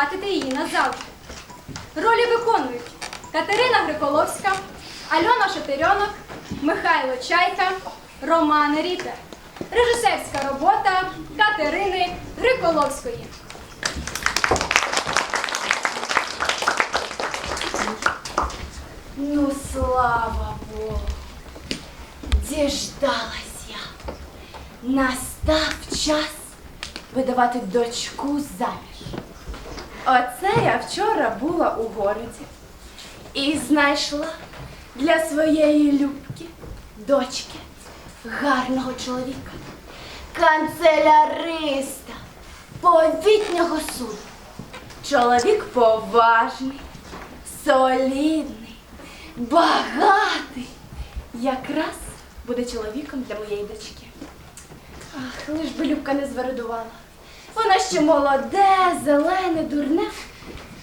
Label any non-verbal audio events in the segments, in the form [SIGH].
втратити її назавжди. Ролі виконують Катерина Гриколовська, Альона Шатирьонок, Михайло Чайка, Роман Рітер. Режисерська робота Катерини Гриколовської. Ну, слава Богу. Діждалась я. Настав час видавати дочку заміж. Оце я вчора була у городі і знайшла для своєї любки, дочки, гарного чоловіка, канцеляриста, повітнього суду. Чоловік поважний, солідний, багатий. Якраз буде чоловіком для моєї дочки. Ах, лиш би Любка не звередувала. Вона ще молоде, зелене, дурне.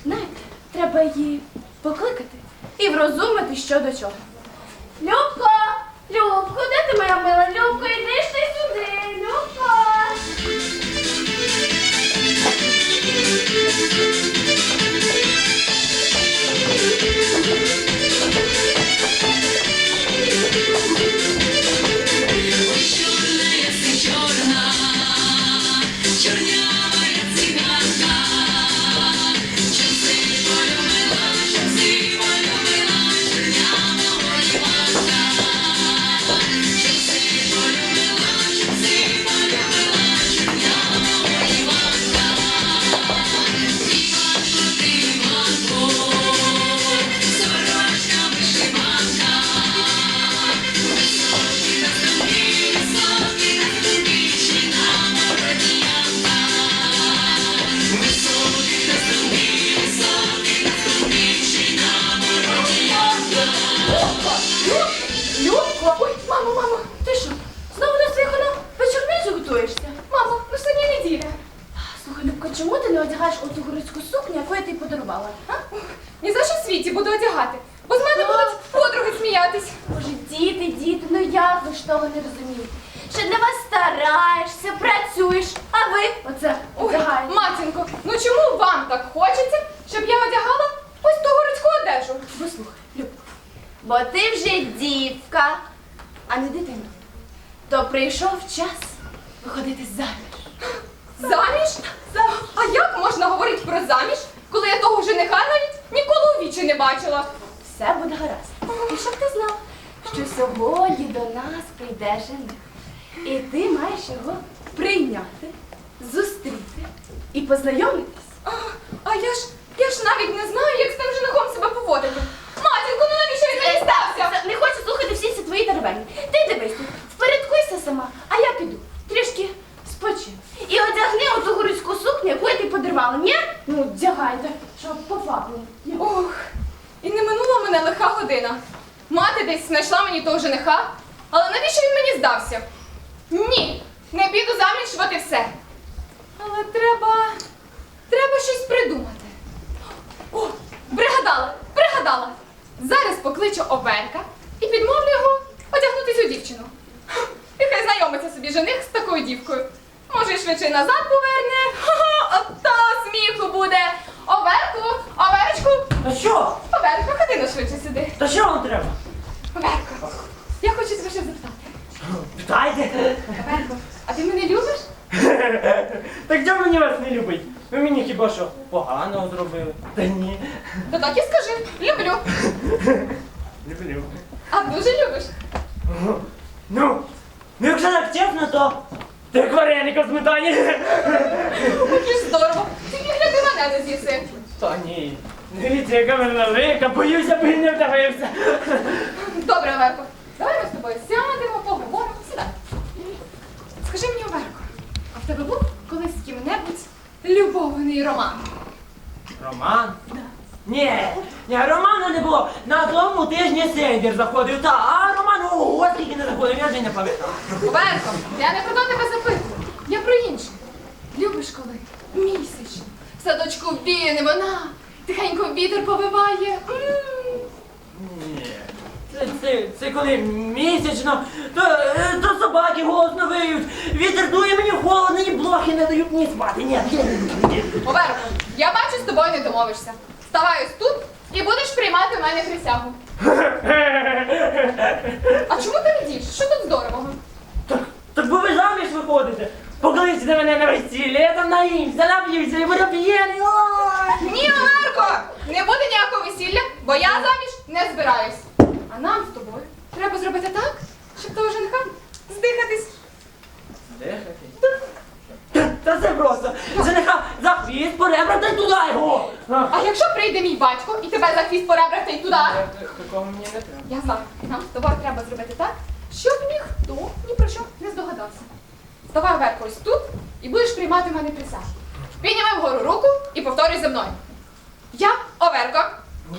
Знаєте, треба її покликати і врозумити, що до чого. Любко! Любко, де ти моя мила? Любко, іди я? А? Ні за що в світі буду одягати, бо з мене будуть подруги сміятись. Боже, діти, діти, ну як ви ж того не розумієте? Що для вас стараєшся, працюєш, а ви оце одягаєте. матінко, ну чому вам так хочеться, щоб я одягала ось ту городську одежу? Послухай, Любко, бо ти вже дівка, а не дитина. То прийшов час виходити заміж. Заміж? А як можна говорити про заміж, коли я того жениха навіть ніколи у вічі не бачила? Все буде гаразд. І щоб ти знав, що сьогодні до нас прийде жених. І ти маєш його прийняти, зустріти і познайомитись. А, а я ж я ж навіть не знаю, як з тим женихом себе поводити. Матінко, ну навіщо він мені стався? Не хочу слухати всі ці твої теревені. Ти дивись, впорядкуйся сама, а я піду. Трішки спочину. І одягни оту городську сукню, яку я тобі подарувала. Ні? Ну, вдягайте, щоб пофапнуло. Ох, і не минула мене лиха година. Мати десь знайшла мені того жениха, але навіщо він мені здався? Ні, не піду заміж, от і все. Але треба. треба щось придумати. О, пригадала, пригадала. Зараз покличу Оверка і підмовлю його одягнутися у дівчину. І хай знайомиться собі жених з такою дівкою. Може, і швидше назад поверне. Ха-ха, сміху буде. Оверку, Оверочку, Та що? Оверко, ходи на швидше сюди. Та що вам треба? Я хочу тебе ще запитати. Питайте. Оверко, а ти мене любиш? [LAUGHS] Так чому мені вас не любить? Ви мені хіба що поганого зробили? Та ні. То так і скажи. Люблю. [LAUGHS] Люблю. А дуже любиш. [LAUGHS] Ну, ну якщо так чесно, то ти як вареника в сметані. Як здорово. Ти не гляди мене не з'їси. Та ні. Дивіться, яка мене велика, боюся, би не вдавився. Добре, Оверко. Давай ми з тобою сядемо, поговоримо. Сідай. Скажи мені, Оверко, а в тебе був колись з ким-небудь любовний роман? Роман? Ні, ні, Романа не було. На тому тижні Сендер заходив, та, а Роман, ого, скільки не заходив, я вже й не пам'ятав. Оверко, я не про то тебе запитую. Я про інше. Любиш коли? Місячно. В садочку віє вона. Тихенько вітер повиває. М. Ні. Це, це, коли місячно, то, е, то собаки голосно виють, вітер дує мені холодно, і блохи не дають мені спати. Ні, ні, ні, ні. Оверко, я тобою не домовишся. Ставай ось тут і будеш приймати в мене присягу. А чому ти радієш? Що тут здорового? Так, так бо ви заміж виходите. Покличте мене на весілля, я там наїмся, нап'юся і буду п'єний. Ні, Оверко! Не буде ніякого весілля, бо я заміж не збираюсь. А нам з тобою треба зробити так, щоб того жениха здихатись. Та- Та це просто. Жениха за хвіст, по ребра та й туди його. А, А якщо прийде мій батько і тебе за хвіст по ребрах та й туди? Такого мені не треба. Я знаю, нам з тобою треба зробити так, щоб ніхто ні про що не здогадався. Ставай Оверко ось тут і будеш приймати мене присягу. Підніми вгору руку і повторюй за мною. Я Оверко.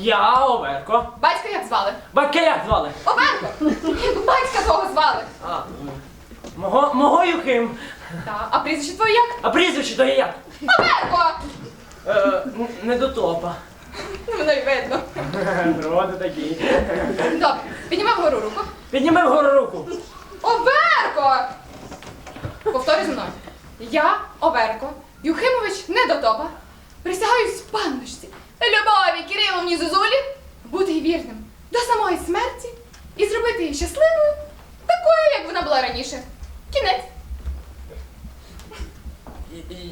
Я Оверко. Батька як звали? Батька як звали? Оверко! Батька твого звали? А, мого, мого Юхим. Так, а прізвище твоє як? А прізвище то є як? Оверко! Е, н- не до топа. Ну, Воно й видно. Роди такі. Добре, підніми вгору руку. Підніми вгору руку. Оверко! Повторюй за мною. Я, Оверко, Юхимович Недотопа, присягаюсь панночці, Любові Кириловні Зозулі, бути вірним до самої смерті і зробити її щасливою, такою, як вона була раніше. Кінець.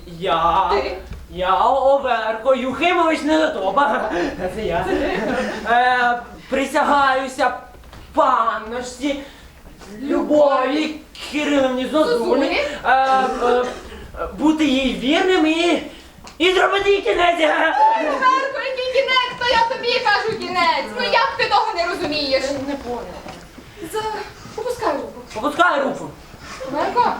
Я. Ти. Я Оверко, Юхимович не до топа. Це я. Е, присягаюся панночці Любові Кирилівні Зозулі. Зозулі. Е, е, бути їй вірним і. І зробити їй кінець. Оверко, який кінець, то я тобі кажу кінець. Ну як ти того не розумієш? Не понял. За... Опускай руку. Попускай руку. Верко,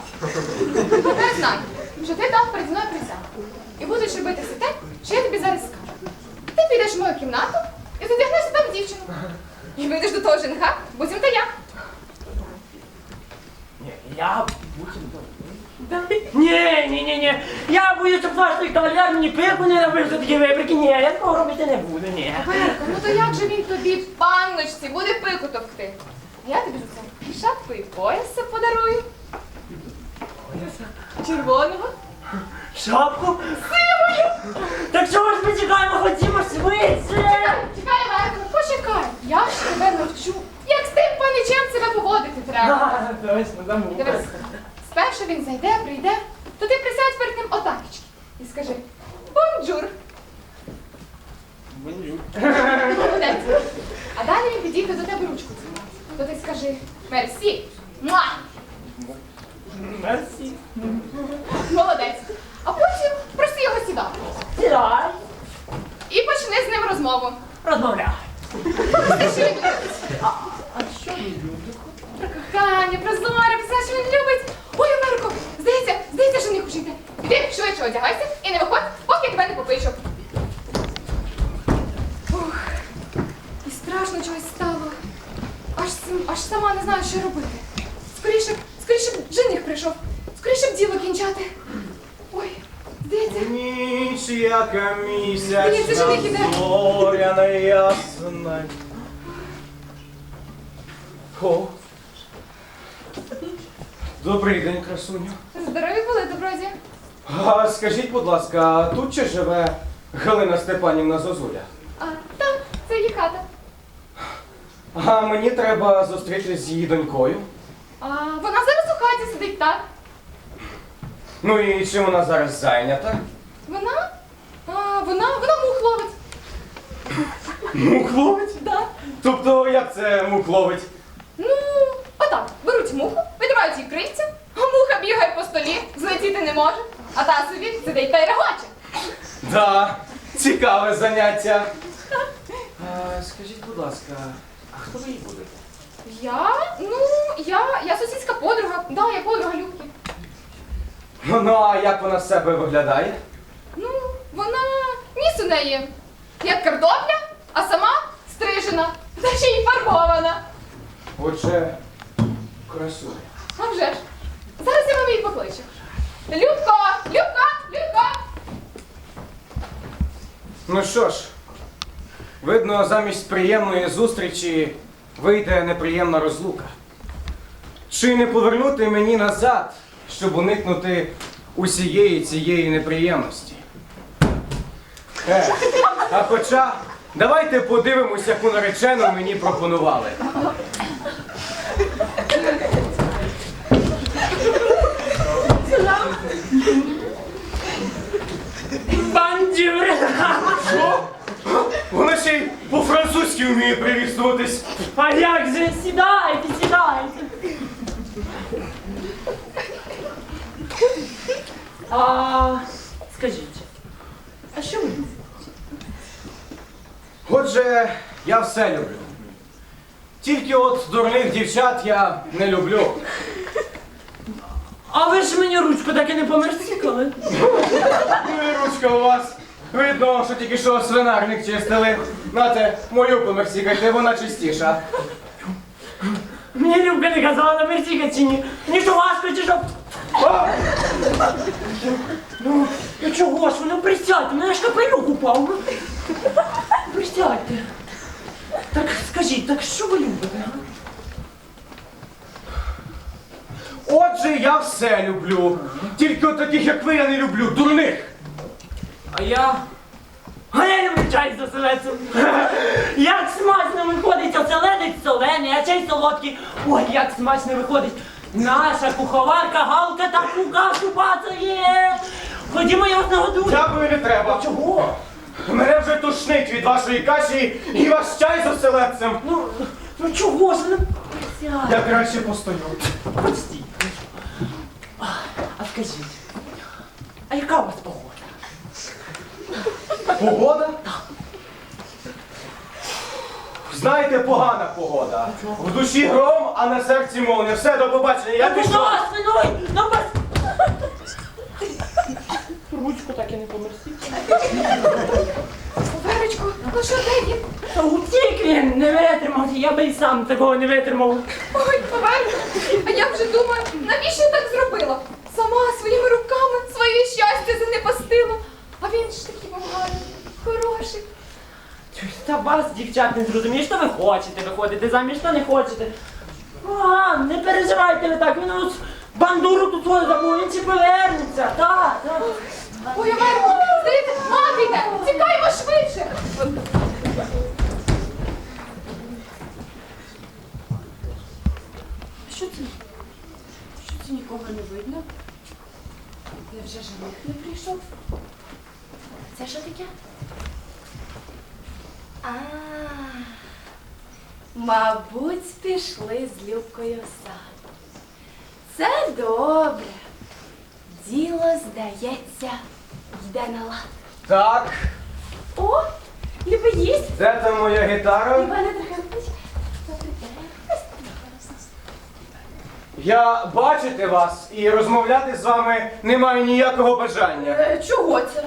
я знаю, що ти дав перед мною присягу. І будеш робити все те, що я тобі зараз скажу. Ти підеш в мою кімнату і задягнешся там дівчину. І вийдеш до того жениха, буцім та я. Ні, я Ні, ні, ні, ні. Я боюся, ваш кавалер мені пику не робив за такі вибрики. Ні, я такого робити не буду, ні. Верко, ну то як же він тобі, панночці, буде пику товкти? Я тобі за це шапку і пояса подарую. Червоного. Шапку? Сивою! Так чого ж ми чекаємо, ходімо швидше! Чекай, Верко, почекай. Я ж тебе навчу, як з тим паничем себе поводити треба. А, Точно, забув. Спершу він зайде, прийде, то ти присядь перед ним отакічки і скажи бонджур. Молодець. А далі він підійде до тебе ручку цілувати. То ти скажи мерсі. Муа! Мерсі. Молодець. А потім проси його сідати. Сідай. І почни з ним розмову. Розмовляй. Те, що він любить. А що він любить? Про кохання, про зорі, про все, що він любить. Здається, здається, що не хоче йти. Іди швидше одягайся і не виходь, поки я тебе не покличу. Ух, і страшно чогось стало. Аж, аж сама не знаю, що робити. Скоріше, скоріше б жених прийшов. Скоріше б діло кінчати. Ой, здається, Ніч, яка місячна, зоряна ясна. Добрий день, красуню. Здорові були, добродія. А скажіть, будь ласка, тут чи живе Галина Степанівна Зозуля? А, так, це її хата. А мені треба зустрітися з її донькою. А, вона зараз у хаті сидить, так? Ну і чим вона зараз зайнята? Вона? А, вона, вона мух ловить. Мух ловить? Да. Тобто, як це мух ловить? Ну, отак, беруть муху, видривають її крильця, а бігає по столі, злетіти не може, а та собі сидить та й регоче. Да, цікаве заняття. А, скажіть, будь ласка, а хто ви їй будете? Я? Ну, я, я сусідська подруга, да, я подруга Любки. Ну, ну а як вона з себе виглядає? Ну, вона ніс у неї, як картопля, а сама стрижена, та ще й фарбована. Отже, красуня. А вже ж. Зараз я вам її покличу. Любко! Любко! Любко! Ну що ж, видно, замість приємної зустрічі вийде неприємна розлука. Чи не повернути мені назад, щоб уникнути усієї цієї неприємності? Е, а хоча, давайте подивимось, яку наречену мені пропонували. Бандюр! Що? Вона ще й по-французьки вміє привіснуватись. А як же? Сідайте, сідайте. А, скажіть, а що ви? Отже, я все люблю. Тільки от дурних дівчат я не люблю. А ви ж мені ручку так і не померсікали. Ну у вас. Видно, що тільки що свинарник чистили. Нате, мою померсікайте, вона чистіша. Мені Любка не казала на мерсіка чи ні. Мені що важко чи що? Ну, ну чого ж, ви, ну присядьте, мене ж капелюк упав. ну. Присядьте. Так скажіть, так що ви любите? а? Отже, я все люблю. Тільки от таких, як ви, я не люблю. Дурних. А я. А я люблю чай з оселедцем. [LAUGHS] Як смачно виходить оселедець солений, а чай солодкий. Ой, як смачно виходить. Наша куховарка Галка таку кашу бацає. Ходімо, я вас нагодую. Дякую, не треба. Чого? Мене вже тушнить від вашої каші і ваш чай з оселедцем. Ну, ну чого ж, ну присядь. Я краще постою. Постій. А скажіть, а яка у вас погода? Погода? Знаєте, погана погода. В душі гром, а на серці молния. Все, до побачення. Я пішов. будь ласка, ну, ну бас... Ручку так і не померсіть. Верочку, ну що де він? Та утік він, не витримав, я би і сам такого не витримав. Ой, Верочку, а я вже думаю, навіщо я так зробила? Сама своїми руками своє щастя занепастила. А він ж такий був гарний, хороший. Та вас, дівчат, не зрозумієш, що ви хочете виходити заміж, що не хочете. А, не переживайте ви так, він ось бандуру тут свою забув, він ще повернеться. Так, так. Ой, Верку, здається, мати йде, тікаймо швидше. Що це? Що це нікого не видно? Невже жених не прийшов? Це що таке? А, мабуть, пішли з Любкою в сад. Це добре. Діло, здається, йде на лад. Так, О, Люби їсть. де там моя гітара? Іване Трохимович. Я бачити вас і розмовляти з вами не маю ніякого бажання. Е, Чого це?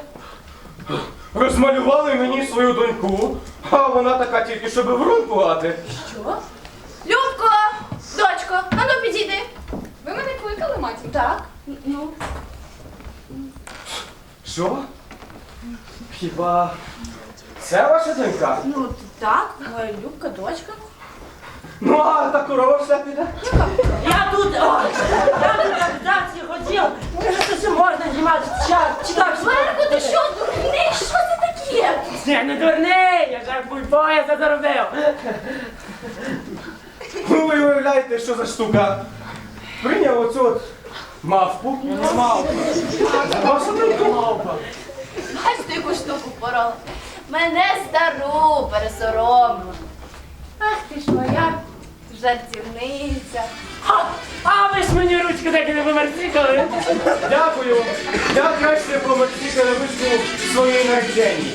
Розмалювали мені свою доньку, а вона така тільки, щоб в рун. Що? Любко, дочко, ану підійди. Ви мене кликали, матінко? Так, ну. Що? Хіба це ваша донька? Ну так, моя Любка, дочка. Ну, а та корова вся піде? Я тут, о, я тут агітації хотів. Може, це можна знімати. Читав, Верко, ти що, дурний? Що це таке? Я не дурний, я ж пояса заробив. Ну, ви уявляєте, що за штука? Прийняв оцю от мавпу. Мавпу. Ваша донька мавпа. ти яку штуку порола. Мене стару пересоромила. Ах ти ж моя жартівниця. А, ви ж мені ручку так і не померцікали. Дякую. Я краще померцікали ручку своєї нареченій.